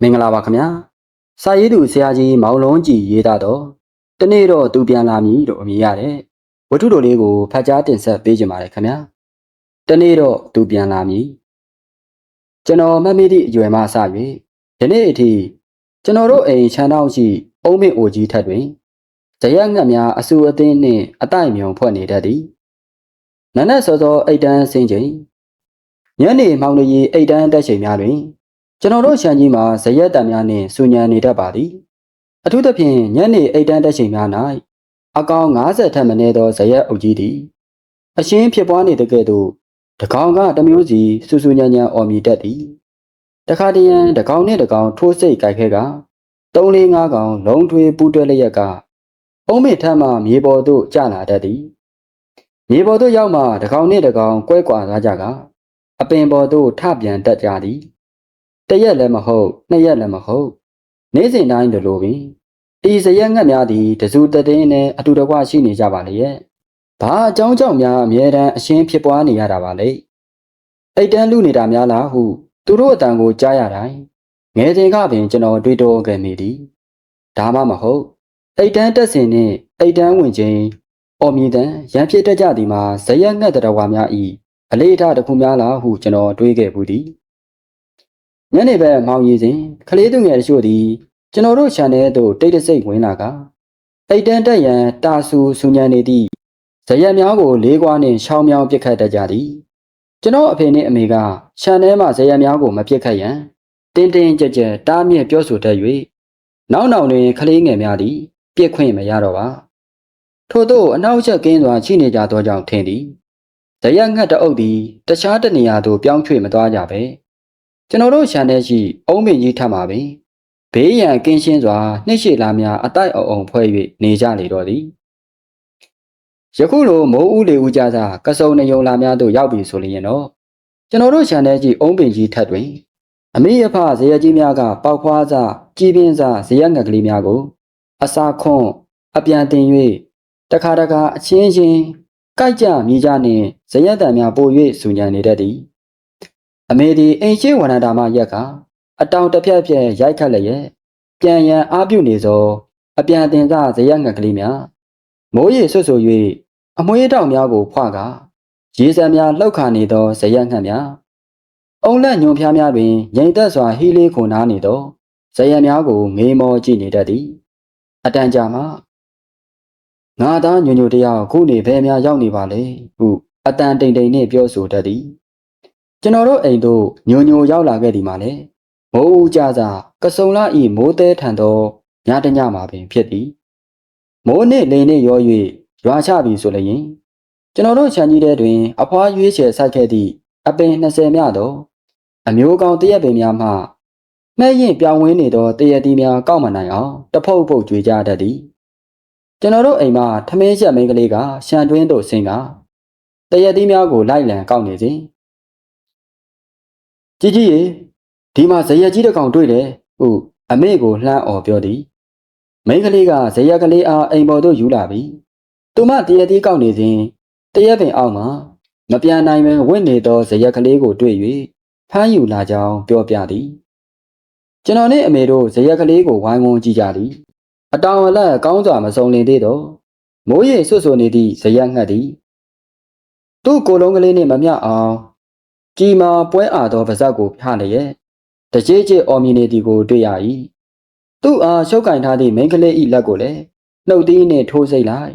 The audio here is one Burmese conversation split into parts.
မင်္ဂလာပါခင်ဗျာစာရေးသူဆရာကြီးမောင်လုံးကြည်ရေးသားတော့တနေ့တော့သူပြန်လာမည်လို့အမည်ရတဲ့ဝတ္ထုတော်လေးကိုဖတ်ကြားတင်ဆက်ပေးကြပါရခင်ဗျာတနေ့တော့သူပြန်လာမည်ကျွန်တော်မတ်မိသည့်အရွယ်မှစ၍ယနေ့အထိကျွန်တော်တို့အိမ်ချမ်းတောင်းရှိအုံးမင်းအိုကြီးထက်တွင်ဇရက်ငှက်များအဆူအသင်းနှင့်အတိုက်မြုံဖွဲ့နေတတ်သည်နနက်စောစောအိတ်တန်းဆင်းချိန်ညနေမောင်နှကြီးအိတ်တန်းတက်ချိန်များတွင် ကျွန်တော်တို့ရှမ်းကြီးမှာဇရက်တံများနှင့်စူညံနေတတ်ပါသည်အထူးသဖြင့်ညနေအိတ်တန်းတက်ချိန်များ၌အကောင်90ထက်မနည်းသောဇရက်အုပ်ကြီးသည်အရှင်းဖြစ်ပွားနေတဲ့ကဲ့သို့တကောင်ကတစ်မျိုးစီစူစူညံညံအော်မြည်တတ်သည်တခါတရံတကောင်နှင့်တကောင်ထိုးစိတ်ကြိုက်ခဲက3လေး5ကောင်လုံးထွေးပူးတွဲလျက်ကအုံးမေထမ်းမှမြေပေါ်သို့ကျလာတတ်သည်မြေပေါ်သို့ရောက်မှတကောင်နှင့်တကောင်ကွဲကွာသွားကြကအပင်ပေါ်သို့ထပြန်တက်ကြသည် တရက်လည်းမဟုတ်နှစ်ရက်လည်းမဟုတ်နေ့စဉ်တိုင်းလိုလိုပင်ဒီစရက်ငှက်များသည်တစုတည်င်းနဲ့အတူတကွရှိနေကြပါလေရဲ့ဘာအကြောင်းကြောင့်များအမြဲတမ်းအရှင်းဖြစ်ပွားနေရတာပါလေအိတ်တန်းလူနေတာများလားဟုသူတို့အတန်ကိုကြားရတိုင်းငယ်စဉ်ကပင်ကျွန်တော်တွေးတောခဲ့မိသည်ဒါမှမဟုတ်အိတ်တန်းတက်စဉ်နှင့်အိတ်တန်းဝင်ခြင်းအော်မြည်တန်ရန်ဖြစ်တတ်ကြသည်မှာဇရက်ငှက်တတော်ဝါများဤအလေးအထားတစ်ခုများလားဟုကျွန်တော်တွေးခဲ့ဘူးသည် ညနေဘက်မောင်ရည်စဉ်ကလေးသူငယ်တချို့သည်ကျွန်တော်တို့ခြံထဲသို့တိတ်တဆိတ်ဝင်လာကအိတ်တန်းတက်ရန်တာဆူဆူညံနေသည့်ဇရက်များကိုလေးကွာနှင့်ရှောင်းမြောင်းပစ်ခတ်တတ်ကြသည်ကျွန်တော်အဖေနှင့်အမေကခြံထဲမှဇရက်များကိုမပစ်ခတ်ရန်တင်းတင်းကြပ်ကြပ်တားမြစ်ပြောဆိုတတ်၍နောက်နောက်တွင်ကလေးငယ်များသည်ပြစ်ခွင့်မရတော့ပါထို့သောအနောက်ချက်ကင်းစွာချိနေကြသောကြောင့်ထင်သည်ဇရက်ငှက်တအုပ်သည်တခြားတနေရာသို့ပြောင်းရွှေ့မသွားကြပဲ ကျွန်တော်တို့ခြံထဲရှိအုံးမင်းကြီးထပ်မှာပင်ဘေးရန်ကင်းရှင်းစွာနှိမ့်ရှိလာများအတိုက်အုံဖွဲ့၍နေကြလေတော့သည်ယခုလိုမိုးဦးလေဦးကြစားကစုံနှယုံလာများသို့ရောက်ပြီဆိုလျင်တော့ကျွန်တော်တို့ခြံထဲရှိအုံးပင်ကြီးထက်တွင် အမေအဖဇေယျကြီးများကပေါက်ဖွားစားကြီးပင်းစားဇေယျငက်ကလေးများကို အစာခွန်းအပြန်တင်၍တခါတခါအချင်းချင်းကြိုက်ကြမြည်ကြနှင့်ဇေယျတံများပို့၍စူညံနေတတ်သည် အမေဒီအိမ်ရှိဝန္တာမရက်ကအတောင်တစ်ဖြက်ဖြက်ရိုက်ခတ်လျက်ပြန်ရန်အားပြုနေသော အပြန်အတင်စားဇရက်ငှက်ကလေးများမိုးရေဆွတ်ဆို၍အမွှေးတောင်များကိုဖွာကရေစံများလှုပ်ခါနေသောဇရက်ငှက်များအုံလက်ညွန်ဖျားများတွင်ငိမ်သက်စွာဟီးလေးခုန်နားနေသောဇရက်များကိုငေးမောကြည့်နေတတ်သည်အတန်ကြာမှငါသားညွညွတယောက်ခုနေဘယ်များရောက်နေပါလဲဟုအတန်တိမ်တိမ်နှင့်ပြောဆိုတတ်သည် ကျွန်တော်တို့အိမ်သို့ညိုညိုရောက်လာခဲ့ဒီမှာလေမိုးဦးကြစားကစုံလာဤမိုးသေးထန်သောညတညမှာပင်ဖြစ်သည်မိုးနှင့်လေနှင့်ရော၍ရွာချပြီဆိုလျင်ကျွန်တော်တို့ခြံကြီးထဲတွင် အဖွားရွေးချယ်ဆက်ခဲ့သည့်အပင်20မြသောအမျိုးကောင်းတရက်ပင်များမှမဲ့ရင်ပြောင်းဝင်းနေသောတရက်တီးများကောက်မနိုင်အောင်တဖုတ်ဖုတ်ကြွေကြတတ်သည်ကျွန်တော်တို့အိမ်မှာထမင်းချက်မင်းကလေးကရှံတွင်းသို့ဆင်းကတရက်တီးများကိုလိုက်လံကောက်နေစဉ် ကြီးကြီးရေဒီမှာဇရက်ကြီးတစ်ကောင်တွေ့တယ်ဟုအမေကိုလှမ်းអော်ပြောသည်မိန်းကလေးကဇရက်ကလေးအားအိမ်ပေါ်သို့ယူလာပြီးသူမတရက်တီးကောက်နေစဉ်တရက်ပင်အောက်မှာမပြန်နိုင်ပင်ဝင့်နေသောဇရက်ကလေးကိုတွေ့၍ဖမ်းယူလာကြောင်းပြောပြသည်ကျွန်တော်နှင့်အမေတို့ဇရက်ကလေးကိုဝိုင်းဝန်းကြည့်ကြသည်အတောင်အလတ်ကောင်းစွာမစုံလင်သေးတော့မိုးရေဆွတ်ဆွနေသည့်ဇရက်ငှက်သည်သူ့ကိုယ်လုံးကလေးနှင့်မမျှအောင် ကြီးမာပွဲအားသောပါဇက်ကိုဖျလျက်တကြေးကြေးအော်မြင်နေသည်ကိုတွေ့ရ၏သူ့အားရှုပ်ကင်ထားသည့်မိန်းကလေး၏လက်ကိုလည်းနှုတ်သီးနှင့်ထိုးစိတ်လိုက်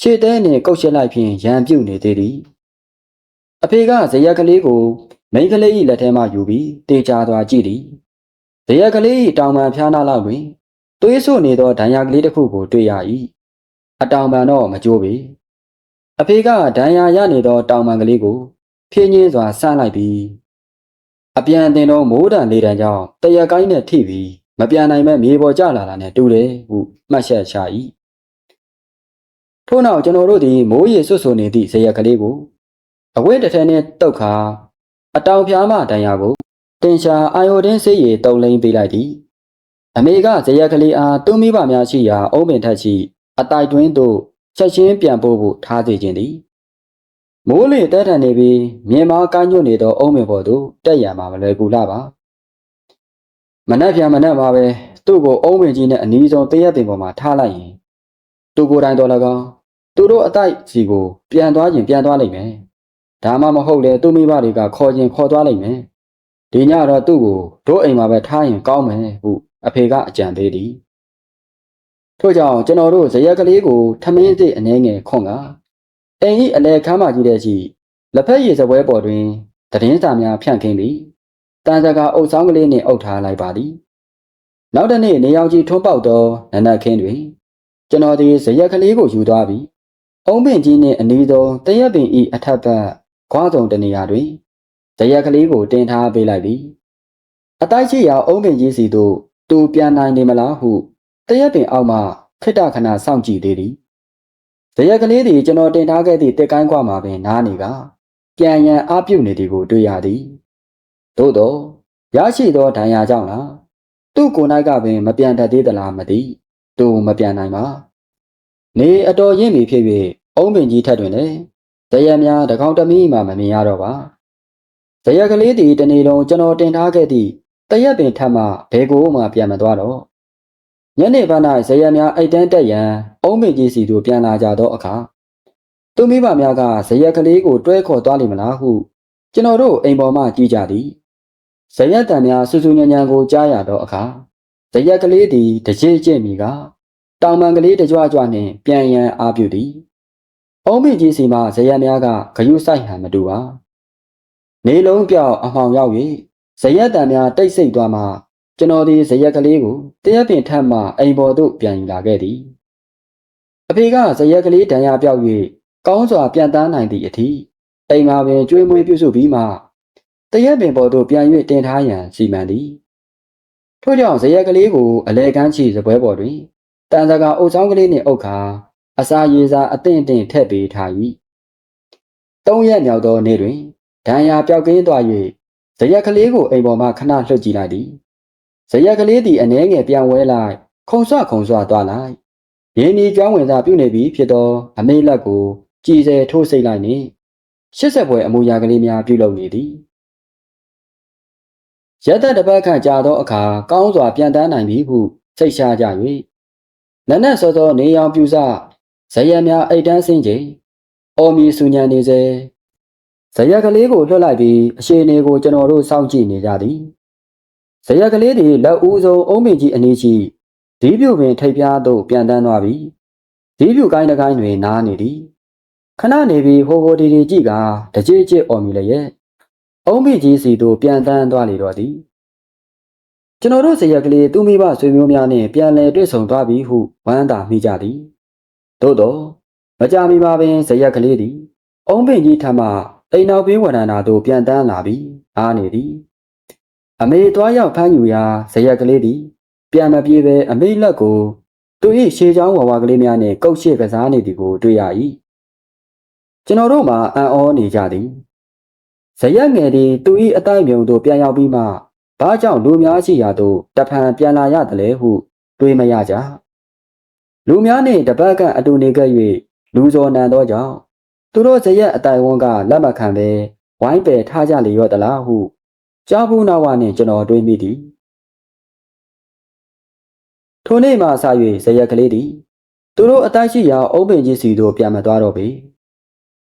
ရှေ့တဲနှင့်ကုတ်ရှစ်လိုက်ဖြင့်ရန်ပြုတ်နေသေးသည်အဖေကဇရက်ကလေးကိုမိန်းကလေး၏လက်ထဲမှယူပြီးတေချာသွားကြည့်သည်ဇရက်ကလေး၏တောင်ပံဖျားနာလောက်တွင်သွေးဆုနေသောဒဏ်ရာကလေးတစ်ခုကိုတွေ့ရ၏အတောင်ပံတော့မကြိုးပေအဖေကဒဏ်ရာရနေသောတောင်ပံကလေးကို ဖြင်းချင်းစွာဆန်းလိုက်ပြီးအပြန်အတင်သောမိုးတံလေးတံကြောင့်တရကိုင်းနဲ့ထိပြီးမပြန်နိုင်မဲ့မြေပေါ်ကျလာတာနဲ့တူတယ်ဟုမှတ်ချက်ချ၏ထို့နောက်ကျွန်တော်တို့သည်မိုးရေဆွတ်ဆွနေသည့်ဇရက်ကလေးကိုအဝိတစ်ထည်နှင့်တုတ်ခါအတောင်ဖျားမှတန်ရာကိုတင်ရှာအာယိုဒင်းဆေးရည်တုံလိမ့်ပေးလိုက်သည်အမေကဇရက်ကလေးအားသူ့မိဘများရှိရာအုံးပင်ထက်ရှိအတိုက်တွင်းသို့ချက်ချင်းပြန်ပို့ဖို့ထားစေခြင်းသည် မိုးလေတဲထန်နေပြီးမြင်မာကိုင်းညွတ်နေသောအုံးမင်ပေါ်သို့တက်ရမှာမလွယ်ကူလာပါမနှက်ပြန်မနှက်မှာပဲသူ့ကိုအုံးပင်ကြီးနဲ့အနီးဆုံးတရက်ပင်ပေါ်မှာထားလိုက်ရင်သူကိုယ်တိုင်တော်၎င်းသူတို့အတိုက်စီကိုပြန်သွားရင်ပြန်သွားလိမ့်မယ်ဒါမှမဟုတ်လေသူ့မိဘတွေကခေါ်ရင်ခေါ်သွားလိမ့်မယ်ဒီညတော့သူ့ကိုတို့အိမ်မှာပဲထားရင်ကောင်းမယ်ဟုအဖေကအကြံပေးသည်ထို့ကြောင့်ကျွန်တော်တို့ဇရက်ကလေးကိုထမင်းစိတ်အနေငယ်ခွန်က အိမ်ကြီးအလဲခမ်းမကြီးတဲ့ရှိလက်ဖက်ရည်စပွဲပေါ်တွင်သတင်းစာများဖြန့်ခင်းပြီးတန်စကာအုပ်ဆောင်ကလေးနှင့်အုပ်ထားလိုက်ပါသည်နောက်တစ်နေ့နေရောင်ကြီးထွန်းပေါက်သောနနက်ခင်းတွင်ကျွန်တော်ဒီဇရက်ကလေးကိုယူသွားပြီးအုံးပင်ကြီးနှင့်အနီးဆုံးတရက်ပင်ဤအထက်ဘက်ခွားစုံတနေရာတွင်ဇရက်ကလေးကိုတင်ထားပေးလိုက်သည်အတိုက်ရှိရာအုံးပင်ကြီးစီသို့သူပြန်နိုင်နေမလားဟုတရက်ပင်အောက်မှခိတ္တခဏစောင့်ကြည့်သေးသည် ဇရက်ကလေးသည်ကျွန်တော်တင်ထားခဲ့သည့်တက်ကိုင်းခွာမှာပင်နားနေကပြန်ရန်အပြုတ်နေသည်ကိုတွေ့ရသည်သို့သောရရှိသောဒဏ်ရာကြောင့်လားသူ့ကိုယ်၌ကပင်မပြန်တတ်သေးသလားမသိသူမပြန်နိုင်ပါနေအတော်ရင့်ပြီဖြစ်၍အုံးပင်ကြီးထက်တွင်လည်းဇရက်များတကောင်တမီမှမမြင်ရတော့ပါဇရက်ကလေးသည်တနေ့လုံးကျွန်တော်တင်ထားခဲ့သည့်တရက်ပင်ထက်မှဘယ်ကိုမှပြန်မသွားတော့ ညနေပိုင်း၌ဇရက်များအိတ်တန်းတက်ရန်အုံးပင်ကြီးစီသို့ပြန်လာကြသောအခါသူမိဘများကဇရက်ကလေးကိုတွဲခေါ်သွားလိမ့်မလားဟုကျွန်တော်တို့အိမ်ပေါ်မှကြည့်ကြသည်ဇရက်တန်များဆူဆူညံညံကိုကြားရသောအခါဇရက်ကလေးသည်တကြိကျင့်မိကတောင်ပန်ကလေးတကြွကြွနှင့်ပြန်ရန်အားပြုသည်အုံးပင်ကြီးစီမှဇရက်များကဂယုဆိုင်ဟန်မတူပါနေလုံးပြောက်အမှောင်ရောက်၍ဇရက်တန်များတိတ်ဆိတ်သွားမှ ကျွန်တော်ဒီဇရက်ကလေးကိုတရက်ပင်ထပ်မှအိမ်ပေါ်သို့ပြန်ယူလာခဲ့သည်အဖေကဇရက်ကလေးဒဏ်ရာပြောက်၍ကောင်းစွာပြန်တန်းနိုင်သည့်အထိအိမ်မှာပင်ကြွေးမွေးပြုစုပြီးမှတရက်ပင်ပေါ်သို့ပြန်၍တင်ထားရန်စီမံသည်ထို့ကြောင့်ဇရက်ကလေးကိုအလဲကန်းချီစပွဲပေါ်တွင်တန်စကာအုပ်ဆောင်ကလေးနှင့်အုပ်ခါအစာရေစာအသင့်အင့်ထည့်ပေးထား၏သုံးရက်မြောက်သောနေ့တွင်ဒဏ်ရာပြောက်ကင်းသွား၍ဇရက်ကလေးကိုအိမ်ပေါ်မှခဏလှုပ်ကြည့်လိုက်သည် ဇရက်ကလေးသည်အနှဲငယ်ပြန်ဝဲလိုက်ခုံဆွခုံဆွသွားလိုက်ရင်းဒီကျွမ်းဝင်သာပြုနေပြီဖြစ်သောအမေလက်ကိုကြည်စဲထိုးစိတ်လိုက်နှင့်ရှစ်ဆက်ပွဲအမူအရာကလေးများပြုလုပ်နေသည်ရက်သက်တစ်ပတ်ခန့်ကြာသောအခါကောင်းစွာပြန်တန်းနိုင်ပြီဟုစိတ်ရှားကြ၍နနက်စောစောနေရောင်ပြူစဇယက်များအိတ်တန်းစင်းချိန်အော်မီဆူညံနေစေဇယက်ကလေးကိုလွှတ်လိုက်ပြီးအရှိနေကိုကျွန်တော်တို့စောင့်ကြည့်နေကြသည် ဇယက်ကလေးသည်လက်ဦးဆုံးအုံးပင်ကြီးအနီးရှိဒီပြူပင်ထိပ်ပြားသို့ပြန်တန်းသွားပြီးဒီပြူကိုင်းတကိုင်းတွင်နားနေသည်ခဏနေပြီးဟိုဟိုဒီဒီကြည့်ကတကြည်ကြစ်အော်မီလျက်အုံးပင်ကြီးစီသို့ပြန်တန်းသွားလေတော့သည်ကျွန်တော်တို့ဇယက်ကလေးသူမိဘဆွေမျိုးများနှင့်ပြန်လည်တွေ့ဆုံသွားပြီဟုဝမ်းသာမိကြသည်သို့တော့မကြမီပါပင်ဇယက်ကလေးသည်အုံးပင်ကြီးထမှအိမ်နောက်ဘေးဝရဏာသို့ပြန်တန်းလာပြီးအားနေသည် အမေသွားရောက်ဖမ်းယူရာဇယက်ကလေးသည်ပြန်မပြေပဲအမေလက်ကိုသူ၏ရှေးချောင်းဝါဝါကလေးများနှင့်ကုတ်ရှိကစားနေသည်ကိုတွေ့ရ၏ကျွန်တော်တို့မှာအံ့ဩနေကြသည်ဇရက်ငယ်သည်သူ၏အတိုင်းမြုံသို့ပြန်ရောက်ပြီးမှဘာကြောင့်လူများရှိရာသို့တဖန်ပြန်လာရတယ်လဲဟုတွေးမရကြလူများနှင့်တပတ်ကအတူနေခဲ့၍လူစော်နံသောကြောင့်သူတို့ဇရက်အတိုင်ဝန်းကလက်မခံပဲဝိုင်းပယ်ထားကြလေရော့သလားဟု ကြားဘူးနာဝနှင့်ကျွန်တော်တွေးမိသည်ထိုနေ့မှစ၍ဇရက်ကလေးသည်သူတို့အတိုက်ရှိရာအုံးပင်ကြီးစီသို့ပြန်မသွားတော့ပေ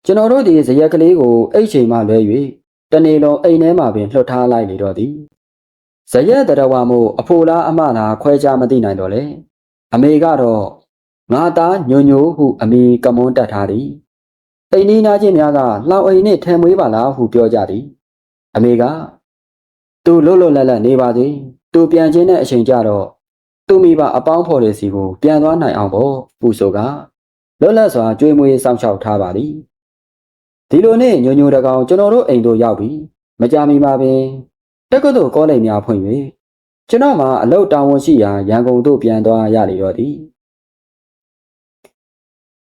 ကျွန်တော်တို့ဒီဇရက်ကလေးကိုအိတ်ချိန်မှလွဲ၍တနေ့လုံးအိမ်ထဲမှာပင်လှုပ်ထားလိုက်လေတော့သည်ဇရက်တရဝမို့အဖိုလားအမလားခွဲခြားမသိနိုင်တော့လေအမေကတော့ငါသားညိုညိုဟုအမေကမွန်းတက်ထားသည်အိမ်နီးနားချင်းများကလှောင်အိမ်နှင့်ထဲမွေးပါလားဟုပြောကြသည်အမေက သူလွတ်လွတ်လပ်လပ်နေပါစေသူပြန်ချင်းတဲ့အချိန်ကြတော့သူမိဘအပေါင်းဖော်တဲ့စီကိုပြန်သွားနိုင်အောင်ပေါ့ပူဆိုကလွတ်လပ်စွာကြွေးမွေးစောင့်ရှောက်ထားပါသည်ဒီလိုနဲ့ညိုညိုတကောင်ကျွန်တော်တို့အိမ်တို့ရောက်ပြီးမကြမီပါပင်တက္ကသိုလ်ကောလိပ်များဖွင့်၍ကျွန်တော်မှာအလုပ်တာဝန်ရှိရာရန်ကုန်သို့ပြန်သွားရလေတော့သည်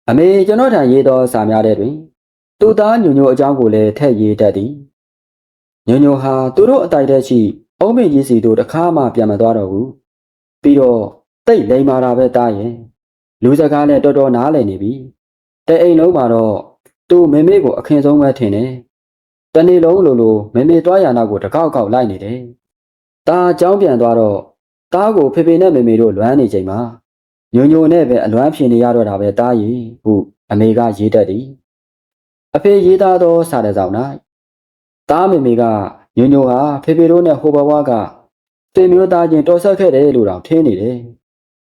အမေကျွန်တော်ထံရေးသောစာများတဲ့တွင်သူသားညိုညိုအကြောင်းကိုလည်းထည့်ရေးတတ်သည် ညိုညိုဟာသူတို့အတိုက်တဲ့ရှိအုံးမင်းကြီးစီတို့တခါမှပြန်မသွားတော့ဘူးပြီးတော့တိတ်လိမ်မာတာပဲတားရင်လူစကားနဲ့တော်တော်နားလည်နေပြီတဲ့အိမ်လုံးမှာတော့သူမေမေကိုအခင်းဆုံးပဲထင်တယ်တနေ့လုံးလိုလိုမေမေသွားရနာကိုတကောက်ကောက်လိုက်နေတယ်။ตาအကြောင်းပြန်သွားတော့တားကိုဖေဖေနဲ့မေမေတို့လွမ်းနေချိန်မှာညိုညိုနဲ့ပဲအလွမ်းဖြင်နေရတော့တာပဲတားရီဟုအမေကရေးတတ်သည်အဖေရေးသားသောစာတစောင်၌ တားမေမေကညိုညိုဟာဖေဖေတို့နဲ့ဟိုဘဝကတင်မျိုးသားချင်းတော်ဆက်ခဲ့တယ်လို့တောင်ထင်နေတယ်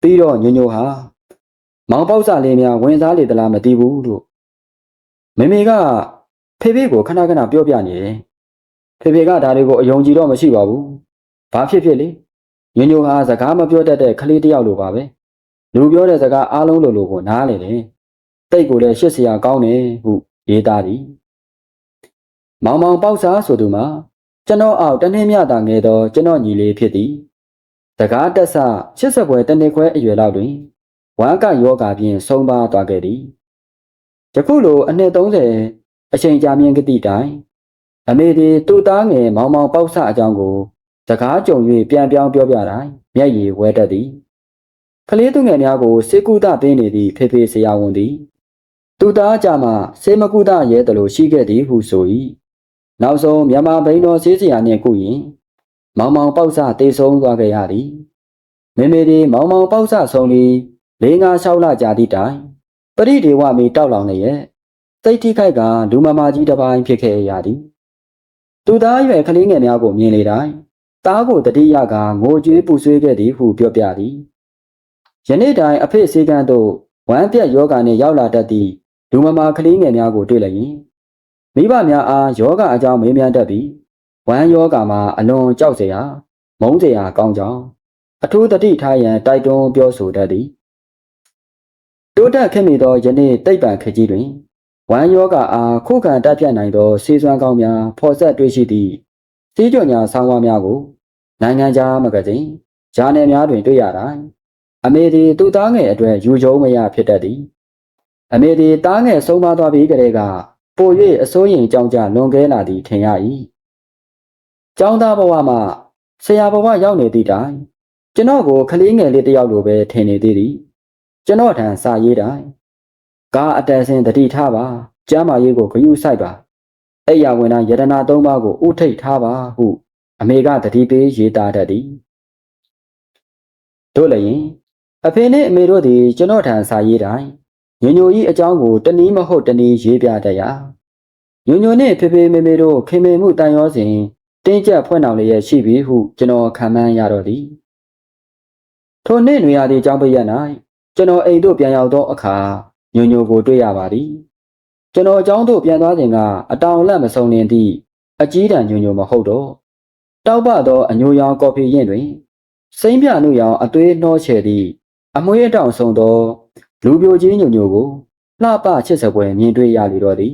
ပြီးတော့ညိုညိုဟာမောင်ပေါက်စာလေးများဝင်စားလေသလားမသိဘူးလို့မေမေကဖေဖေကိုခဏခဏပြောပြနေတယ်ဖေဖေကဒါတွေကိုအယုံကြည်တော့မရှိပါဘူးဘာဖြစ်ဖြစ်လေညိုညိုဟာစကားမပြောတတ်တဲ့ကလေးတစ်ယောက်လိုပါပဲလူပြောတဲ့စကားအားလုံးလိုလိုကိုနားလေတယ်တိတ်ကိုလည်းရှစ်စရာကောင်းတယ်ဟုရေးသားသည် မောင်မောင်ပေါက်စားဆိုသူမှာကျွန်တော်အောက်တနေ့မြတာငယ်သောကျွန်တော်ညီလေးဖြစ်သည်စကားတက်ဆ80ပွဲတနေ့ခွဲအရွယ်လောက်တွင်ဝမ်းကယောဂါဖြင့်ဆုံးပါသွားခဲ့သည်ယခုလိုအနှစ်30အချိန်ကြာမြင့်ကတိတိုင်အမေဒီတူသားငယ်မောင်မောင်ပေါက်ဆအကြောင်းကိုစကားကြုံ၍ပြန်ပြောင်းပြောပြတိုင်းမျက်ရည်ဝဲတတ်သည်ကလေးသူငယ်များကိုစေကုသပေးနေသည့်ဖေဖေဆရာဝန်သည်သူသားကြမှာစေမကုသရဲတယ်လို့ရှိခဲ့သည်ဟုဆို၏ နောက်ဆုံးမြန်မာဘိန်းတော်ဆေးစရာနှင့်ကုရင်မောင်မောင်ပေါက်ဆတေဆုံးသွားခဲ့ရသည်မေမေဒီမောင်မောင်ပေါက်ဆဆုံးပြီးလေးငါလျှောက်လာကြသည့်တိုင်ပရိဒေဝမီတောက်လောင်နေရဲ့စိတ်ထိခိုက်ကလူမမာကြီးတစ်ပိုင်းဖြစ်ခဲ့ရသည်သူသားရွယ်ကလေးငယ်များကိုမြင်လေတိုင်းသားကိုတတိယကငိုကြွေးပူဆွေးခဲ့သည်ဟုပြောပြသည်ယနေ့တိုင်အဖေစေကန်းတို့ဝမ်းပြက်ယောဂာနှင့်ရောက်လာတတ်သည့်လူမမာကလေးငယ်များကိုတွေ့လိုက်ရင် မိဘများအားယောဂအကြောင်းမေးမြန်းတတ်ပြီးဝမ်းယောဂမှာအလွန်ကြောက်စရာမုန်းစရာကောင်းကြောင်းအထူးတတိထားရန်တိုက်တွန်းပြောဆိုတတ်သည်တိုးတက်ခဲ့မိသောယနေ့တိတ်ပံခကြီးတွင်ဝမ်းယောဂအားခုခံတက်ပြတ်နိုင်သောဆေးစွမ်းကောင်းများဖော်ဆက်တွေ့ရှိသည့်စီးကြော်ညာဆောင်းပါးများကိုနိုင်ငံခြားမဂ္ဂဇင်းဂျာနယ်များတွင်တွေ့ရတိုင်းအမေဒီသူ့သားငယ်အတွက်ယူကျုံမရဖြစ်တတ်သည်အမေဒီသားငယ်ဆုံးမသွားပြီးကလေးက ပို၍အစိုးရင်ကြောင်းကြလွန်ကဲလာသည်ထင်ရ၏ကျောင်းသားဘဝမှာဆရာဘဝရောက်နေသည့်တိုင်ကျွန်တော်ကိုကလေးငယ်လေးတစ်ယောက်လိုပဲထင်နေသေးသည်ကျွန်တော်ထံစာရေးတိုင်းကားအတန်စင်တတိထားပါကျမ်းမာရေးကိုဂရုစိုက်ပါအဲ့ရဝင်တာယတနာသုံးပါးကိုဥထိတ်ထားပါဟု အမေကတတိပေးရေးသားတတ်သည်တို့လည်းအဖေနဲ့အမေတို့သည်ကျွန်တော်ထံစာရေးတိုင်း ညညိုကြီးအကြောင်းကိုတနည်းမဟုတ်တနည်းရေးပြတတ်ရာညညိုနှင့်ဖေဖေမေမေတို့ခင်မေမှုတန်ရောစဉ်တင်းကျပ်ဖွင့်တော်လျက်ရှိပြီဟုကျွန်တော်ခံမှန်းရတော့သည်ထိုနေ့နွေရာသီကျောင်းပရက်၌ကျွန်တော်အိမ်သို့ပြန်ရောက်သောအခါညညိုကိုတွေ့ရပါသည်ကျွန်တော်အကြောင်းသို့ပြန်သွားစဉ်ကအတောင်လက်မဆုံးလင်းသည့်အကြီးတန်းညညိုမဟုတ်တော့တောက်ပသောအညိုရောင်ကော်ဖီရင်တွင်စိမ့်ပြနုရောင်အသွေးနှောချေသည့်အမွှေးအတောင်ဆုံးသော လူပြိုကြီးညိုညိုကိုလှပချစ်စပွဲမြင်တွေ့ရလေတော့သည်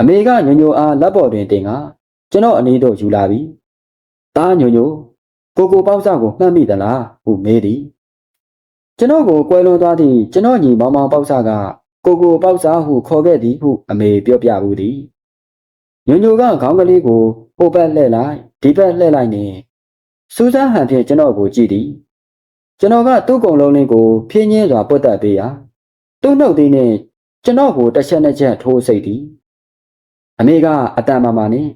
အမေကညိုညိုအားလက်ပေါ်တွင်တင်ကကျွန်တော်အနည်းတို့ယူလာပြီးတားညိုညိုကိုကိုပေါက်စကိုမှတ်မိသလားဟုမေးသည်ကျွန်တော်ကိုကွဲလွန်သွားသည့်ကျွန်တော်ညီမောင်မောင်ပေါက်စကကိုကိုပေါက်စားဟုခေါ်ခဲ့သည်ဟုအမေပြောပြဘူးသည်ညိုညိုကခေါင်းကလေးကိုဟိုဘက်လှည့်လိုက်ဒီဘက်လှည့်လိုက်နေစူးစမ်းဟန်ဖြင့်ကျွန်တော်ကိုကြည့်သည် ကျွန်တော်ကသူ့ကုံလုံးလေးကိုဖြင်းချင်းစွာပုတ်တက်ပေးရာသူ့နှုတ်သေးနဲ့ကျွန်တော်ကိုတစ်ချက်နှစ်ချက်ထိုးစိတ်သည်အမေကအတန်မာမာနဲ့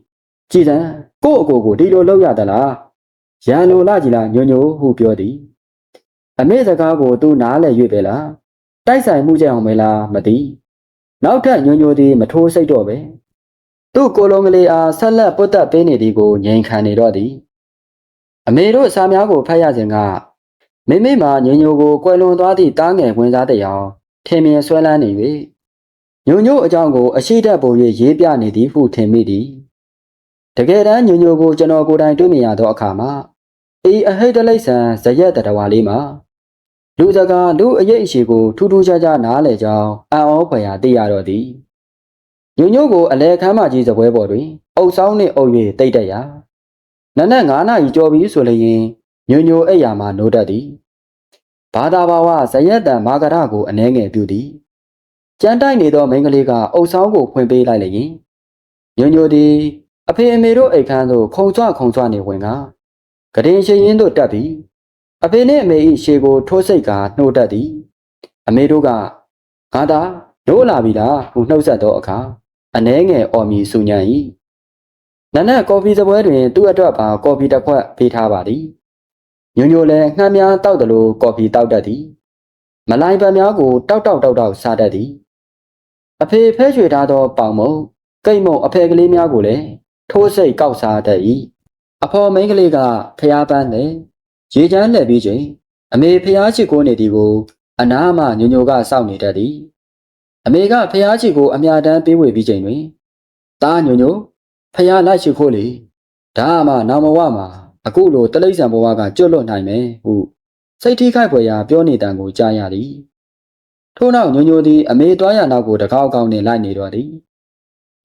ကြည်စံကို့အကိုကိုဒီလိုလုပ်ရသလားရန်လိုလာကြည်လားညိုညိုဟုပြောသည်အမေစကားကိုသူနားလဲ၍ပဲလားတိုက်ဆိုင်မှုကြအောင်မလားမသိနောက်ထပ်ညိုညိုသည်မထိုးစိတ်တော့ပဲသူ့ကိုလုံးကလေးအားဆက်လက်ပုတ်တက်ပေးနေသည်ကိုငြိမ်ခံနေတော့သည်အမေတို့စာများကိုဖတ်ရစဉ်က မိမိမှာညိုညိုကိုကွယ်လွန်သွားသည့်တားငယ်ဝင်စားတဲ့အောင်ထင်မြင်ဆွဲလန်းနေ၍ညိုညိုအကြောင်းကိုအရှိတတ်ပုံ၍ရေးပြနေသည်ဟုထင်မိသည်တကယ်တမ်းညိုညိုကိုကျွန်တော်ကိုယ်တိုင်တွေ့မြင်ရသောအခါမှာအေးအဟိတ်တလိษံဇရက်တတော်လေးမှာလူစကားလူအရေးအရှိကိုထူးထူးခြားခြားနားလည်ကြောင်းအံ့ဩဖွယ်ရာသိရတော့သည်ညိုညိုကိုအလဲခမ်းမကြီးစပွဲပေါ်တွင်အုပ်ဆောင်နှင့်အုပ်၍တိတ်တက်ရာနနက်9နာရီကျော်ပြီဆိုလျင် ညိုညိုအိပ်ရာမှနိုးတတ်သည်ဘာသာဘာဝဇရက်တံမာကရကိုအနှဲငယ်ပြုသည်ကြမ်းတိုက်နေသောမိန်းကလေးကအုပ်ဆောင်ကိုဖွင့်ပေးလိုက်လျင်ညိုညိုသည်အဖေအမေတို့အိတ်ခမ်းသို့ခုံဆွခုံဆွနေဝင်ကကရင်ရှိရင်တို့တက်ပြီးအဖေနှင့်အမေ၏ရှေကိုထိုးစိတ်ကနှိုးတတ်သည်အမေတို့ကငါသာတို့လာပြီလားဟုနှုတ်ဆက်သောအခါအနှဲငယ်အော်မီဆူညံ၏နနက်ကော်ဖီစပွဲတွင်သူ့အတွက်ပါကော်ဖီတစ်ခွက်ပေးထားပါသည် ညိုညိုလည်းငှမ်းများတောက်တယ်လို့ကော်ဖီတောက်တတ်သည်မလိုင်ပံများကိုတောက်တောက်တောက်တောက်စားတတ်သည်အဖေဖဲရွှေထားသောပေါင်မုံကိတ်မုံအဖေကလေးများကိုလည်းထိုးစိတ်ကောက်စားတတ်၏အဖော်မိန်းကလေးကဖျားပန်းတယ်ရေချမ်းလှည့်ပြီးချိန်အမေဖျားချစ်ကိုနေသည်ကို အနားမှညိုညိုကစောင့်နေတတ်သည်အမေကဖျားချစ်ကိုအမြတမ်းပေးဝေပြီးချိန်တွင်တားညိုညိုဖျားလိုက်ချစ်ခိုးလေဒါမှနောင်မဝမှာ အခုလိုတလိษံဘဝကကျွတ်လွတ်နိုင်မယ်ဟုစိတ်ထိခိုက်ဖွယ်ရာပြောနေတံကိုကြားရသည်ထို့နောက်ညိုညိုသည်အမေသွားရနောက်ကိုတကောက်ကောက်နှင့်လိုက်နေတော့သည်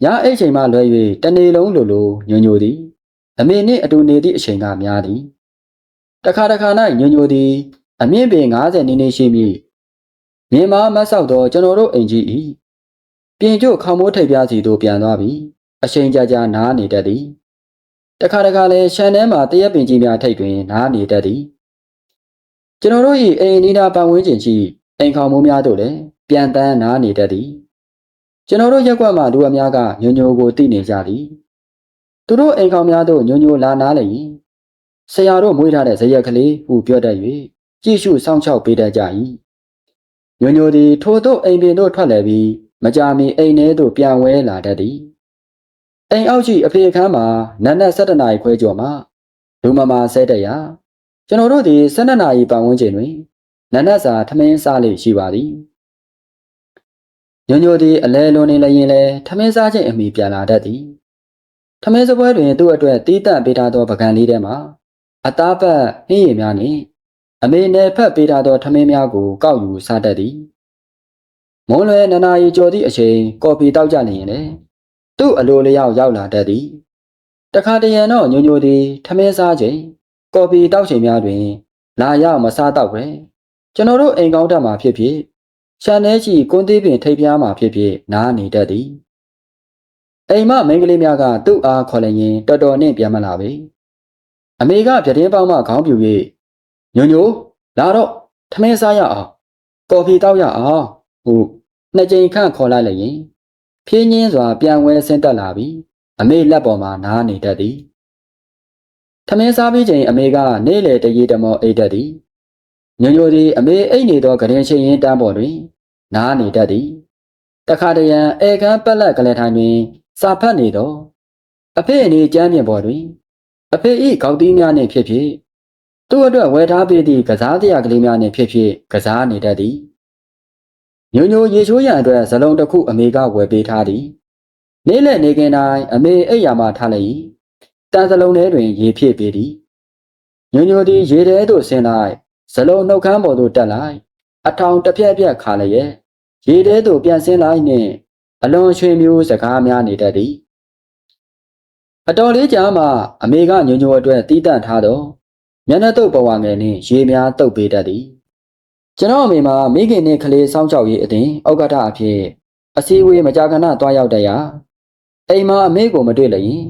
ညအိတ်ချိန်မှလွဲ၍တနေ့လုံးလိုလိုညိုညိုသည်အမေနှင့်အတူနေသည့်အချိန်ကများသည်တခါတခါ၌ညိုညိုသည်အမြင့်ပင်90နီးနီးရှိမည်မြင်မာမတ်ဆောက်သောကျွန်တော်တို့အိမ်ကြီး၏ပြင်ကျို့ခေါမိုးထိပ်ပြားစီသို့ပြန်သွားပြီးအချိန်ကြာကြာနားနေတတ်သည် တခါတခါလည်းရှန်ထဲမှာတရက်ပင်ကြီးများထိပ်တွင်နားနေတတ်သည်ကျွန်တော်တို့၏အိမ်နီးနားပတ်ဝန်းကျင်ရှိအိမ်ခေါမိုးများတို့လည်းပြန်တန်းနားနေတတ်သည်ကျွန်တော်တို့ရက်ကွက်မှလူအများကညိုညိုကိုသိနေကြသည်သူတို့အိမ်ခေါများတို့ညိုညိုလာနားလျင်ဆရာတို့မွေးထားတဲ့ဇရက်ကလေးဟုပြောတတ်၍ကြည့်ရှုစောင့်ရှောက်ပေးတတ်ကြ၏ညိုညိုသည်ထိုတို့အိမ်ပင်တို့ထွက်လာပြီးမကြာမီအိမ်ထဲသို့ပြန်ဝဲလာတတ်သည် အိမ်အောက်ရှိအဖေခန်းမှာနက်နက်၁၇နာရီခွဲကျော်မှလူမမာဆဲတရာကျွန်တော်တို့သည်၁၂နာရီပတ်ဝန်းကျင်တွင်နက်နက်စာထမင်းစားလေရှိပါသည်ညိုညိုသည်အလဲလွန်နေလျင်လဲထမင်းစားခြင်းအမိပြန်လာတတ်သည်ထမင်းစပွဲတွင်သူ့အတွက်တီးတန့်ပေးထားသောပကံလေးထဲမှာအသားပတ်ဟင်းရည်များနှင့်အမေနယ်ဖက်ပေးထားသောထမင်းများကိုကောက်ယူစားတတ်သည်မွန်လွယ်နနာရီကျော်သည့်အချိန်ကော်ဖီတောက်ကြနေရင်လေ သူ့အလိုလျောက်ရောက်လာတတ်သည်တခါတရံတော့ညိုညိုသည်ထမင်းစားချိန်ကော်ဖီတောက်ချိန်များတွင် လာရောက်မစားတော့ပဲကျွန်တော်တို့အိမ်ကောင်းတက်မှာဖြစ်ဖြစ်ခြံထဲရှိကွန်းသေးပင်ထိပ်ပြားမှာဖြစ်ဖြစ်နားနေတတ်သည်အိမ်မမိန်းကလေးများကသူ့အားခေါ်လျင်တော်တော်နှင့်ပြန်မလာပေအမေကပြတင်းပေါင်းမှခေါင်းပြူ၍ညိုညိုလာတော့ထမင်းစားရအောင်ကော်ဖီတောက်ရအောင်ဟုနှစ်ကြိမ်ခန့်ခေါ်လိုက်လျင် ဖြင်းချင်းစွာပြန်ဝဲဆင်းတက်လာပြီးအမေလက်ပေါ်မှာနားနေတတ်သည်ထမင်းစားပြီးချိန်အမေကနေ့လေတရေတမောအိတ်တတ်သည်ညိုညိုသည်အမေအိတ်နေသောကရင်ချင်းရင်တန်းပေါ်တွင် နားနေတတ်သည်တခါတရံအေကန်းပက်လက်ကလေးထိုင်တွင် စာဖတ်နေတော့အဖေအနေကျမ်းပြင်ပေါ်တွင် အဖေဤကောက်တီးများနှင့်ဖြစ်ဖြစ်သူ့အတွက်ဝယ်ထားပေးသည့်ကစားတရားကလေးများနှင့်ဖြစ်ဖြစ်ကစားနေတတ်သည် ညိုညိုရေချိုးရန်အတွက်ဇလုံးတစ်ခုအမေကဝယ်ပေးထားသည်နေ့လက်နေကင်တိုင်းအမေအိပ်ယာမှထားလိုက်တန်စလုံးထဲတွင်ရေဖြည့်ပေးသည်ညိုညိုသည်ရေထဲသို့ဆင်းလိုက်ဇလုံးနှုတ်ခမ်းပေါ်သို့တက်လိုက်အထောင်တစ်ပြက်ပြက်ခါလျက်ရေထဲသို့ပြန်ဆင်းလိုက်နှင့်အလွန်ရွှင်မျိုးစကားများနေတတ်သည်အတော်လေးကြာမှအမေကညိုညိုအတွက်တီးတန့်ထားတော့မျက်နှာတုပ်ဘဝငယ်နှင့်ရေများတုပ်ပေးတတ်သည် ကျွန်တော်အမေမှာမိခင်နှင့်ကလေးစောင့်ကြောက်ရေးအတင်ဩက္ခထအဖြစ်အစည်းအဝေးမကြာခဏတွားရောက်တရအိမ်မှာအမေကိုမတွေ့လျင်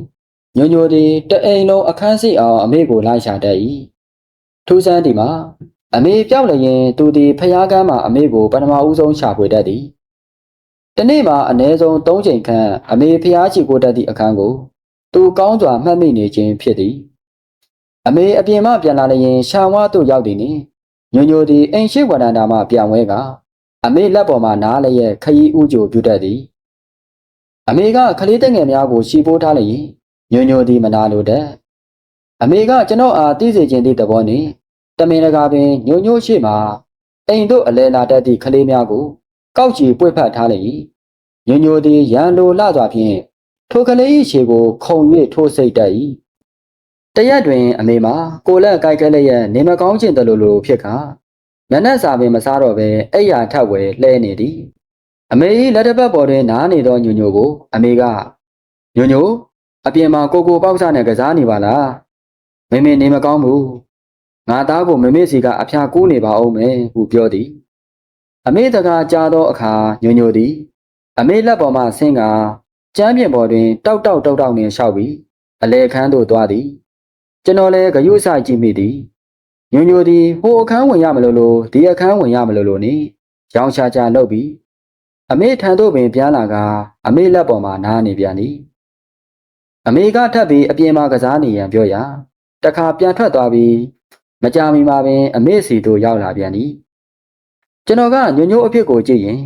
ညိုညိုသည်တအိမ်လုံးအခန်းစီအောင်အမေကိုလိုက်ရှာတတ်၏ထူးဆန်းဒီမှာအမေပြောက်လျင်သူသည်ဖျားကမ်းမှာအမေကိုပထမဦးဆုံးရှာဖွေတတ်သည်တနေ့မှာအ ਨੇ ဆုံး၃ချိန်ခန့်အမေဖျားချီကိုတတ်သည့်အခန်းကို သူကောင်းစွာမှတ်မိနေခြင်းဖြစ်သည်အမေအပြင်မှပြန်လာလျင်ရှာဝါသို့ရောက်သည်နှင့် ညိုညိုသည်အိမ်ရှိဝဒန္တာမှပြန်ဝဲကအမေလက်ပေါ်မှနားလျက်ခရီးဥကြိုပြုတတ်သည်အမေကကလေးတငယ်များကိုရှီပိုးထားလျင်ညိုညိုသည်မနာလိုတဲ့အမေကကျွန်တော်အားသိစေခြင်းသည့်သဘောနှင့်တမင်တကာပင်ညိုညိုရှိမှအိမ်တို့အလဲလာတတ်သည့်ကလေးများကိုကောက်ချီပွေဖက်ထားလျင်ညိုညိုသည်ရန်လိုလှစွာဖြင့်ထိုကလေး၏ခြေကိုခုံ၍ထိုးစိတ်တတ်၏ တရက်တွင်အမေမှာကိုလက်ကိုက်ကဲလျက်နေမကောင်းခြင်းတလူလိုဖြစ်ကနနက်စာပင်မစားတော့ဘဲအိယာထပ်ဝဲလှဲနေသည်အမေ၏လက်တစ်ပတ်ပေါ်တွင်နားနေသောညိုညိုကို အမေကညိုညိုအပြင်မှာကိုကိုပေါက်စားနဲ့ကစားနေပါလားမေမေနေမကောင်းဘူးငါသားကိုမေမေစီကအဖျားကူးနေပါအောင်မယ်ဟုပြောသည်အမေတကားကြားသောအခါညိုညိုသည် အမေလက်ပေါ်မှဆင်းကကျမ်းပြင်ပေါ်တွင်တောက်တောက်တောက်တောက်နှင့်ရှောက်ပြီးအလေခန်းသို့သွားသည် ကျွန်တော်လည်းဂယုဆိုင်ကြည့်မိသည်ညိုညိုသည်ဟိုအခန်းဝင်ရမလို့လို့ဒီအခန်းဝင်ရမလို့လို့နေရောင်ချာချာလှုပ်ပြီးအမေထံသို့ပင်ပြန်လာကအမေလက်ပေါ်မှာနားနေပြန်သည်အမေကထပ်ပြီးအပြင်မှာကစားနေရန်ပြောရာတခါပြန်ထွက်သွားပြီးမမကြာမီမှာပင် အမေစီတို့ရောက်လာပြန်သည်ကျွန်တော်ကညိုညိုအဖြစ်ကိုကြည့်ရင်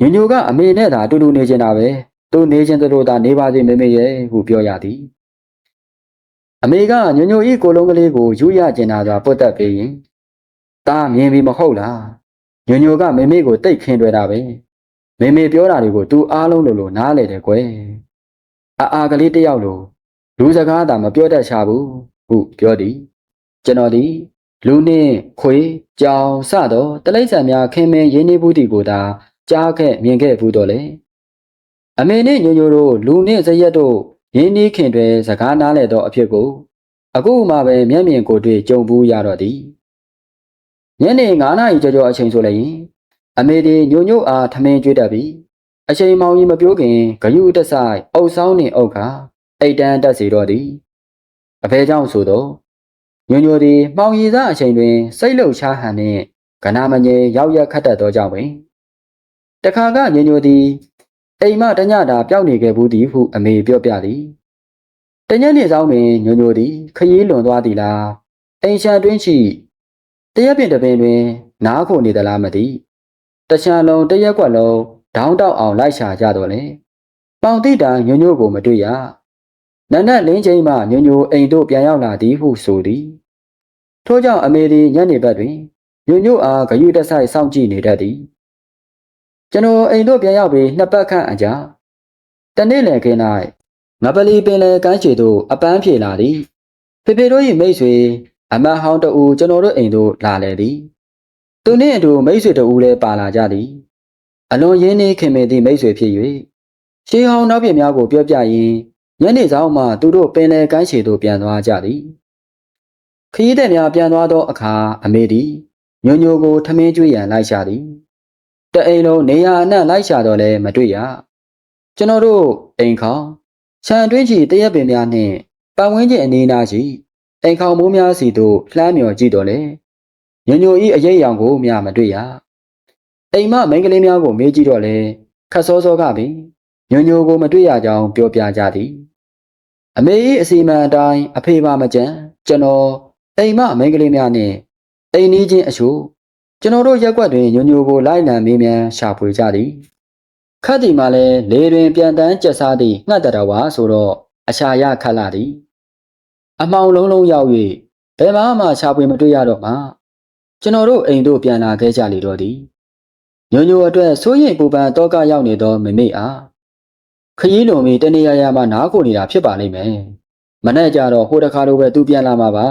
ညိုညိုကအမေနဲ့သာအတူတူနေချင်တာပဲသူနေချင်သလိုသာနေပါစေမေမေရဲ့ဟုပြောရသည် အမေကညိုညိုဤကိုလုံးကလေးကိုယူရကျင်တာသာပုတ်တက်ပေးရင်တာမြင်ပြီမဟုတ်လားညိုညိုကမေမေကိုတိတ်ခင်းတွေ့တာပဲမေမေပြောတာတွေကိုသူအားလုံးလိုလိုနားလေတယ်ကွယ်အာအာကလေးတယောက်လိုလူစကားသာမပြောတတ်ချဘူးဟုပြောသည်ကျွန်တော်သည်လူနှင့်ခွေကြောင်စသောတလိษံများခင်းမင်းရင်းနှီးဘူးတီကိုသာကြားခဲ့မြင်ခဲ့ဘူးတော့လေအမေနှင့်ညိုညိုတို့လူနှင့်ဇရက်တို့ ရင်းနှီးခင်တွင်စကားနားလဲသောအဖြစ်ကိုအခုမှပဲမျက်မြင်ကိုယ်တွေ့ကြုံဘူးရတော့သည်ညနေ9နာရီကျော်ကျော်အချိန်ဆိုလည်းရင်အမေဒီညိုညိုအားထမင်းကျွေးတတ်ပြီးအချိန်မောင်ကြီးမပြောခင်ဂယုတက်ဆိုင်အုပ်ဆောင်နှင့်အုပ်ခါအိတ်တန်းတက်စီတော့သည်အဖေကြောင့်ဆိုတော့ညိုညိုသည်မှောင်ရည်စားအချိန်တွင် စိတ်လှုပ်ရှားဟန်နှင့်ကနာမငယ်ရောက်ရက်ခတ်တတ်သောကြောင့်ပင်တခါကညိုညိုသည် အိမ်မတညတာပျောက်နေခဲ့ဘူးသည်ဟုအမေပြောပြသည်တညနေဆောင်တွင်ညိုညိုသည်ခရီးလွန်သွားသည်လားအိမ်ချန်တွင်းရှိတရက်ပင်တပင်တွင် နားခိုနေသလားမသိတချံလုံးတရက်ကွက်လုံးဒေါင်းတောက်အောင်လိုက်ရှာကြတော့လေပေါင်တိတာညိုညိုကိုမတွေ့ရနနက်လင်းချင်းမှညိုညိုအိမ်တို့ပြန်ရောက်လာသည်ဟုဆိုသည်ထို့ကြောင့်အမေသည်ညနေဘက်တွင်ညိုညိုအားဂယုတဆိုင်စောင့်ကြည့်နေတတ်သည် ကျွန်တော်အိမ်တို့ပြန်ရောက်ပြီးနှစ်ပတ်ခန့်အကြာတနေ့လယ်ခင်း၌ငပလီပင်လယ်ကမ်းခြေသို့အပန်းဖြေလာသည်ဖေဖေတို့၏မိတ်ဆွေအမတ်ဟောင်းတအူကျွန်တော်တို့အိမ်သို့လာလေသည်သူနှင့်အတူမိတ်ဆွေတအူလည်းပါလာကြသည်အလွန်ရင်းနှီးခင်မင်သည့်မိတ်ဆွေဖြစ်၍ရှေးဟောင်းနောက်ပြများကိုပြောပြရင်းညနေဆောင်မှသူတို့ပင်လယ်ကမ်းခြေသို့ပြန်သွားကြသည်ခရီးသည်များပြန်သွားသောအခါအမေသည်ညိုညိုကိုထမင်းကျွေးရန်လိုက်ရှာသည် တအိမ်လုံးနေရာအနှံ့လိုက်ရှာတော့လဲမတွေ့ရကျွန်တော်တို့အိမ်ခေါခြံတွင်းကြီးတရက်ပင်များနှင့်ပတ်ဝန်းကျင်အနေအနာရှိအိမ်ခေါမိုးများစီသို့လှမ်းမြော်ကြည့်တော့လေညိုညိုဤအရေးရောင်ကိုမျှမတွေ့ရအိမ်မမိန်းကလေးများကိုမေးကြည့်တော့လေခတ်စောစောကပင်ညိုညိုကိုမတွေ့ရကြောင်းပြောပြကြသည်အမေ၏အစီအမံအတိုင်းအဖေပါမကြံကျွန်တော်အိမ်မမိန်းကလေးများနှင့်အိမ်နီးချင်းအချို့ ကျွန်တော်တို့ရက်ွက်တွင်ညိုညိုကိုလိုက်လံမေးမြန်းရှာဖွေကြသည်ခတ်တီမှလည်းလေတွင်ပြန်တန်းကျက်စားသည့်ငှက်တတော်ဝါဆိုတော့အရှာရခတ်လာသည်အမောင်လုံးလုံးရောက်၍ဘယ်မှမှရှာဖွေမတွေ့ရတော့မှကျွန်တော်တို့အိမ်တို့ပြန်လာခဲ့ကြလေတော့သည်ညိုညိုအတွက်စိုးရင်ပူပန်တော့ကရောက်နေသောမမေအားခရီးလွန်ပြီးတနေရာရာမှာနားခိုနေတာဖြစ်ပါလိမ့်မယ်မနဲ့ကြတော့ဟိုတခါလိုပဲသူပြန်လာမှာပါ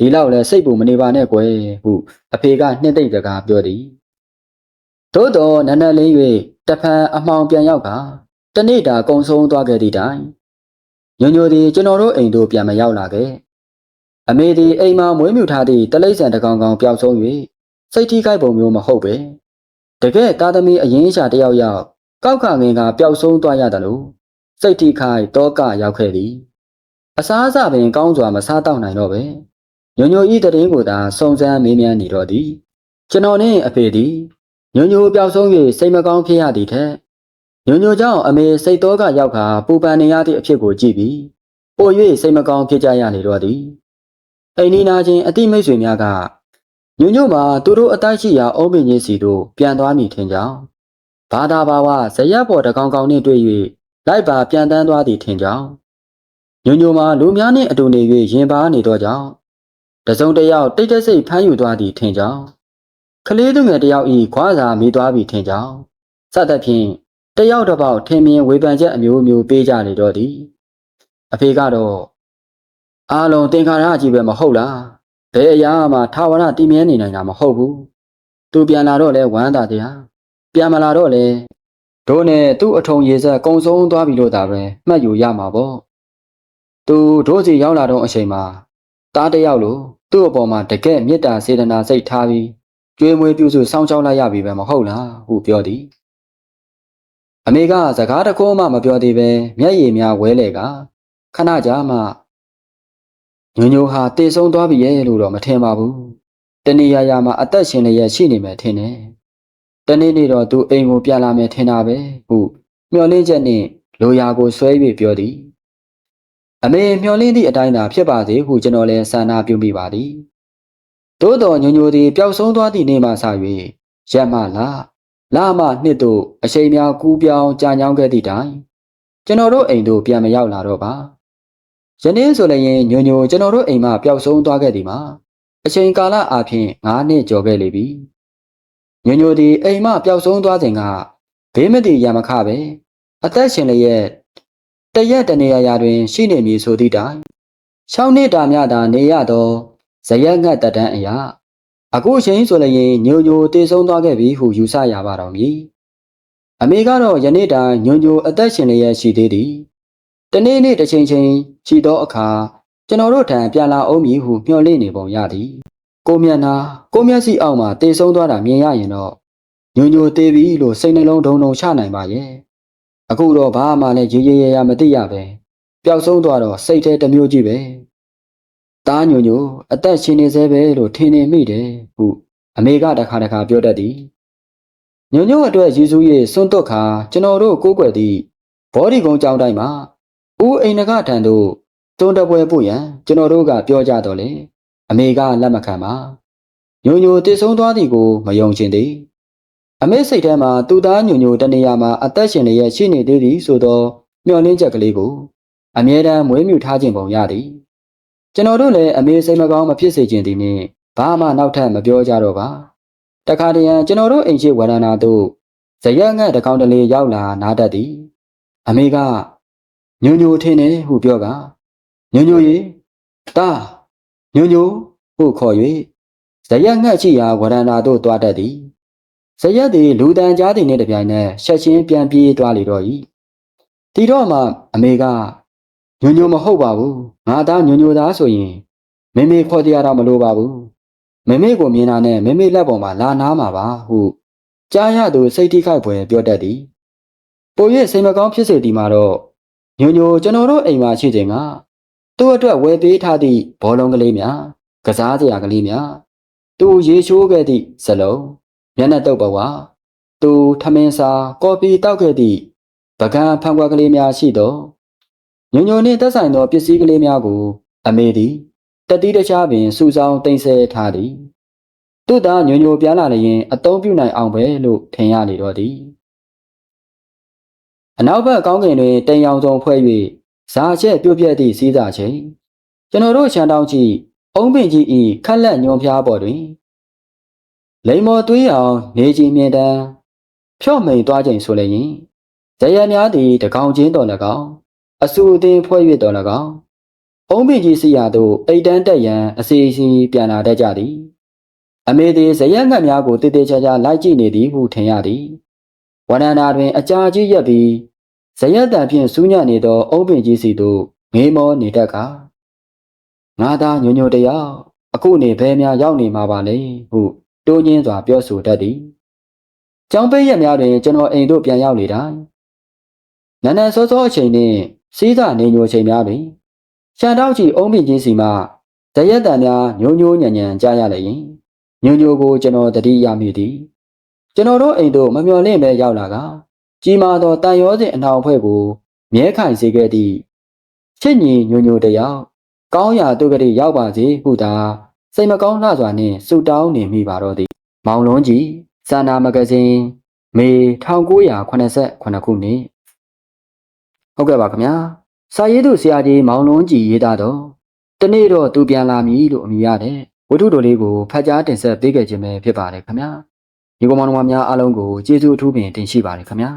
ဒီလောက်လဲစိတ်ပူမနေပါနဲ့ကွယ်ဟုအဖေကနှင့်သိမ့်စကားပြောသည်သို့တော်နန်းနန်းလေး၍တဖန်အမှောင်ပြန်ရောက်ကတနေ့တာကုံဆုံးသွားခဲ့သည့်တိုင်ညိုညိုသည်ကျွန်တော်တို့အိမ်သို့ပြန်မရောက်လာခဲ့အမေသည်အိမ်မှာမွေးမြူထားသည့်တလိမ့်ဆန်တကောင်ကောင်ပျောက်ဆုံး၍စိတ်ထိခိုက်ပုံမျိုးမဟုတ်ပဲတကယ်သားသမီးအရင်ရှာတယောက်ယောက်ကောက်ခငင်ကပျောက်ဆုံးသွားရတယ်လို့စိတ်ထိခိုက်တောကရောက်ခဲ့သည်အစားအစာပင်ကောင်းစွာမစားတော့နိုင်တော့ပဲ ညိုညိုဤတရင်ကိုသာစုံစမ်းမေးမြန်းနေတော့သည်ကျွန်တော်နှင့်အဖေသည်ညိုညိုပျောက်ဆုံး၍စိတ်မကောင်းဖြစ်ရသည်ထက်ညိုညိုကြောင့်အမေစိတ်တော်ကရောက်ခါပူပန်နေရသည့်အဖြစ်ကိုကြည့်ပြီးပို၍စိတ်မကောင်းဖြစ်ကြရလေတော့သည်အိမ်နီးနာချင်းအတိမိတ်ဆွေများကညိုညိုမှာသူတို့အတိုက်ရှိရာအုံးပင်ကြီးစီတို့ပြန်သွားမိထင်ကြောင်းဘာသာဘာဝဇရက်ပေါ်တကောင်ကောင်နှင့်တွေ့၍လိုက်ပါပြန်တန်းသွားသည်ထင်ကြောင်းညိုညိုမှာလူများနှင့်အတူနေ၍ရင်ပါနေတော့ကြောင်း တစုံတယောက်တိတ်တဆိတ်ဖမ်းယူသွားသည်ထင်ကြောင်းကလေးသူငယ်တယောက်ဤခွာစာမိသွားပြီထင်ကြောင်းစသဖြင့်တယောက်တစ်ပေါက်ထင်မြင်ဝေဖန်ချက်အမျိုးမျိုးပေးကြလေတော့သည်အဖေကတော့အားလုံးသင်္ခါရကြီးပဲမဟုတ်လားဘယ်အရာမှထာဝရတည်မြဲနေနိုင်တာမဟုတ်ဘူးသူပြန်လာတော့လဲဝမ်းသာတရားပြန်မလာတော့လဲဒိုးနဲ့သူ့အထုံရေဆက်ကုံဆုံးသွားပြီလို့သာပဲမှတ်ယူရမှာပေါ့သူဒိုးစီရောက်လာတော့အချိန်မှာ တားတယောက်လိုသူ့အပေါ်မှာတကယ်မေတ္တာစေတနာစိတ်ထားပြီးကြွေးမွေးပြုစုစောင့်ရှောက်လိုက်ရပြီပဲမဟုတ်လားဟုပြောသည်အမေကစကားတခုမှမပြောသေးပဲမျက်ရည်များဝဲလေကခဏကြာမှညိုညိုဟာတေဆုံးသွားပြီရဲ့လို့တော့မထင်ပါဘူးတနေရာရာမှာအသက်ရှင်လျက်ရှိနေမယ်ထင်တယ်တနေ့နေ့တော့သူအိမ်ကိုပြန်လာမယ်ထင်တာပဲဟုမျောလင်းချက်နဲ့လိုရာကိုဆွဲ၍ပြောသည် အမေမျောလင်းသည့်အတိုင်းသာဖြစ်ပါစေဟုကျွန်တော်လည်းဆန္ဒပြုမိပါသည်သို့တော်ညိုညိုသည်ပျောက်ဆုံးသွားသည့်နေ့မှစ၍ရက်မှလာလာမှနှစ်သို့အချိန်များကူးပြောင်းကြာညောင်းခဲ့သည့်တိုင်ကျွန်တော်တို့အိမ်သို့ပြန်မရောက်လာတော့ပါယနေ့ဆိုလည်းညိုညိုကျွန်တော်တို့အိမ်မှပျောက်ဆုံးသွားခဲ့သည်မှာအချိန်ကာလအပြင်9နှစ်ကျော်ခဲ့လေပြီညိုညိုသည်အိမ်မှပျောက်ဆုံးသွားစဉ်ကဘေးမတိရမခပဲအသက်ရှင်လျက် တရက်တနေရာရာတွင် ရှိနေမည်ဆိုသည့်တိုင်၆နှစ်တာမြသာနေရသောဇရက်ငတ်တတန်းအရာအခုအချိန်ဆိုလည်းညိုညိုတည်ဆုံးသွားခဲ့ပြီဟုယူဆရပါတော့မည်အမေကတော့ယနေ့တိုင်ညိုညိုအသက်ရှင်လျက်ရှိသေးသည်တနေ့နေ့တစ်ချိန်ချိန်ရှိသောအခါကျွန်တော်တို့ထံပြန်လာအောင်မည်ဟုမျှော်လင့်နေပုံရသည်ကိုမျက်နှာကိုမျက်စိအောက်မှာတည်ဆုံးသွားတာမြင်ရရင်တော့ညိုညိုသေးပြီလို့စိတ်နှလုံးဒုံဒုံချနိုင်ပါရဲ့ အခုတော့ဘာမှလည်းရေရေရရမသိရပဲပျောက်ဆုံးသွားတော့စိတ်ထဲတစ်မျိုးကြီးပဲတားညိုညိုအသက်ရှင်နေသေးပဲလို့ထင်နေမိတယ်ဟုအမေကတခါတခါပြောတတ်သည်ညိုညိုအတွက်ယေရှုရဲ့စွန့်တွတ်ခါကျွန်တော်တို့ကိုးကွယ်သည့်ဘောဒီကုန်းကျောင်းတိုင်းမှာဦးအိမ်နကထံသို့တွန်းတပွဲပို့ရန်ကျွန်တော်တို့ကပြောကြတော့လေအမေကလက်မခံပါညိုညိုတည်ဆုံးသွားသည်ကိုမယုံချင်သည် အမေစိတ်ထဲမှာသူ့သားညိုညိုတနေရာမှာအသက်ရှင်လျက်ရှိနေသေးသည်ဆိုသောမျှော်လင့်ချက်ကလေးကိုအမြဲတမ်းမွေးမြူထားခြင်းပုံရသည်ကျွန်တော်တို့လည်းအမေစိတ်မကောင်းမဖြစ်စေခြင်းသည်နှင့်ဘာမှနောက်ထပ်မပြောကြတော့ပါတခါတရံကျွန်တော်တို့အိမ်ရှိဝရဏာတို့ဇရက်ငှက်တကောင်တလေရောက်လာနားတတ်သည်အမေကညိုညိုထင်းနေဟုပြောကညိုညိုရေတာညိုညိုဟုခေါ်၍ဇရက်ငှက်ရှိရာဝရဏာတို့တွားတတ်သည် ဇရက်သည်လူတန်ကြားသည်နှင့်တပြိုင်နက်ရှက်ချင်းပြန်ပြေးသွားလေတော့၏ဒီတော့မှအမေကညိုညိုမဟုတ်ပါဘူးငါသားညိုညိုသားဆိုရင်မေမေခေါ်တရားတော့မလိုပါဘူးမေမေကိုမြင်တာနဲ့မေမေလက်ပေါ်မှာလာနားမှာပါဟုကြားရသူစိတ်ထိခိုက်ဖွယ်ပြောတတ်သည်ပို၍စိတ်မကောင်းဖြစ်စေသည်မှာတော့ညိုညိုကျွန်တော်တို့အိမ်မှာရှိခြင်းကသူ့အတွက်ဝယ်ပေးထားသည့်ဘောလုံးကလေးများကစားစရာကလေးများသူရေချိုးခဲ့သည့်ဇလုံး မျက်နှာတုပ်ပဝါသူထမင်းစာကော်ဖီတောက်ခဲ့သည့်ပကံဖန်ခွက်ကလေးများရှိသောညိုညိုနှင့်သက်ဆိုင်သောပစ္စည်းကလေးများကို အမေသည်တတိတခြားပင်စုဆောင်တင်ဆက်ထားသည်သူ့သားညိုညိုပြန်လာလျင်အသုံးပြုနိုင်အောင်ပဲလို့ထင်ရလေတော့သည်အနောက်ဘက်ကောင်းကင်တွင်တိမ်ရောင်စုံဖွဲ့၍ဇာချက်ပြုတ်ပြက်သည့်စည်းစာချိန်ကျွန်တော်တို့ခြံတောင်းကြည့်အုံးပင်ကြီးဤခက်လက်ညွန်ဖျားပေါ်တွင် လိမ္မော်သွေးအောင်နေကြီးမြင်တမ်းဖြော့မိန်သွားချိန်ဆိုလည်းရင်ဇယံများသည်တကောင်ချင်းတော်၎င်းအဆူအသင်းဖွဲ့၍တော်၎င်းအုံးပင်ကြီးစီရသို့အိတ်တန်းတက်ရန်အစီအစီပြန်လာတတ်ကြသည်အမေသည်ဇယံငတ်များကိုတည်တည်ချာချာလိုက်ကြည့်နေသည်ဟုထင်ရသည်ဝရန္တာတွင် အကြာကြီးရက်ပြီးဇယက်တံဖြင့်စူးညံ့နေသောအုံးပင်ကြီးစီသို့ငေးမောနေတတ်ကငါသာညိုညိုတယောက်အခုနေဘဲများရောက်နေမှာပါလေဟု တိုးညင်းစွာပြောဆိုတတ်သည်။ကျောင်းပိတ်ရက်များတွင်ကျွန်တော်အိမ်သို့ပြန်ရောက်လေတိုင်းနန်းနန်းစောစောအချိန်နှင့်စီးသာနေညိုချိန်များတွင်ရှန်တောက်ကြီးအုံးပင်ကြီးစီမှဇရက်တံများညိုညိုညံ့ညံ့ကြားရလျင်ညိုညိုကိုကျွန်တော်တတိယမိသည်ကျွန်တော်တို့အိမ်သို့မမျှော်လင့်ပဲရောက်လာကကြီးမားသောတန်ရောစဉ်အနှောင်အဖွဲ့ကိုမြဲခိုင်စေခဲ့သည့်ချစ်ညီညိုညိုတယောက်ကောင်းရာသူကလေးရောက်ပါစေဟုသာ စိတ်မကောင်းလှစွာနှင့်ဆုတောင်းနေမိပါတော့သည်မောင်လုံးကြီးစာနာမဂဇင်းမေ1989ခုနှစ်ဟုတ်ကဲ့ပါခင်ဗျာစာရေးသူဆရာကြီးမောင်လုံးကြီးရေးသားတော့တနေ့တော့သူပြန်လာမည်လို့အမည်ရတယ်ဝတ္ထုတော်လေးကိုဖတ်ကြားတင်ဆက်ပေးခဲ့ခြင်းပဲဖြစ်ပါတယ်ခင်ဗျာညီကောင်မောင်နှမများအားလုံးကိုကျေးဇူးအထူးပင်တင်ရှိပါတယ်ခင်ဗျာ